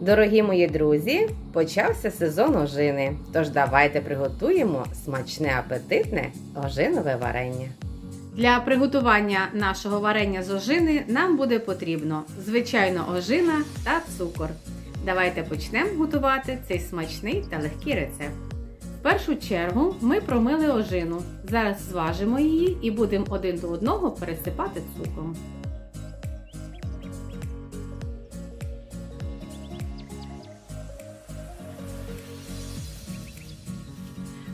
Дорогі мої друзі, почався сезон ожини. Тож давайте приготуємо смачне апетитне ожинове варення. Для приготування нашого варення з ожини нам буде потрібно звичайно ожина та цукор. Давайте почнемо готувати цей смачний та легкий рецепт. В першу чергу ми промили ожину. Зараз зважимо її і будемо один до одного пересипати цукром.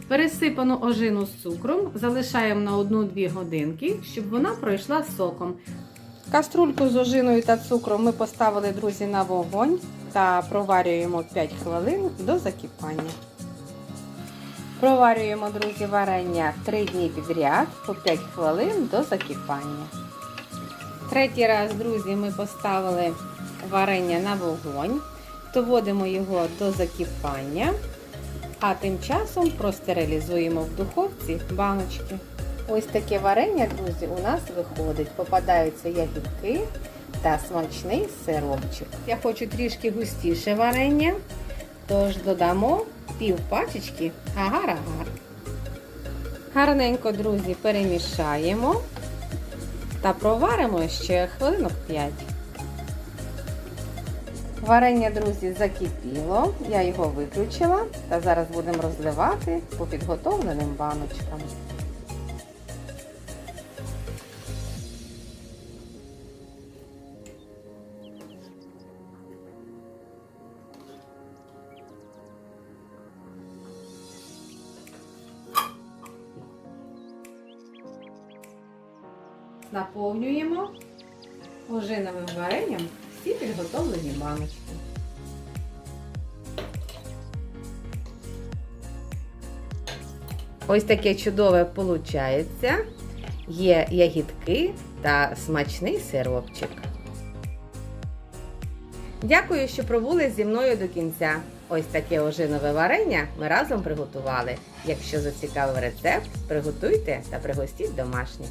Пересипану ожину з цукром залишаємо на 1-2 годинки, щоб вона пройшла соком. Каструльку з ожиною та цукром ми поставили, друзі, на вогонь та проварюємо 5 хвилин до закипання. Проварюємо, друзі, варення 3 дні підряд по 5 хвилин до закипання. Третій раз, друзі, ми поставили варення на вогонь, доводимо його до закипання. А тим часом простерилізуємо в духовці баночки. Ось таке варення, друзі, у нас виходить. Попадаються ягідки та смачний сиропчик. Я хочу трішки густіше варення, тож додамо пів пачечки агар-агар. Гарненько, друзі, перемішаємо та проваримо ще хвилинок 5. Варення, друзі, закипіло, я його виключила та зараз будемо розливати по підготовленим баночкам. Наповнюємо ожиновим варенням всі підготовлені баночки. Ось таке чудове получається. Є ягідки та смачний сиропчик. Дякую, що пробули зі мною до кінця. Ось таке ожинове варення ми разом приготували. Якщо зацікавив рецепт, приготуйте та пригостіть домашніх.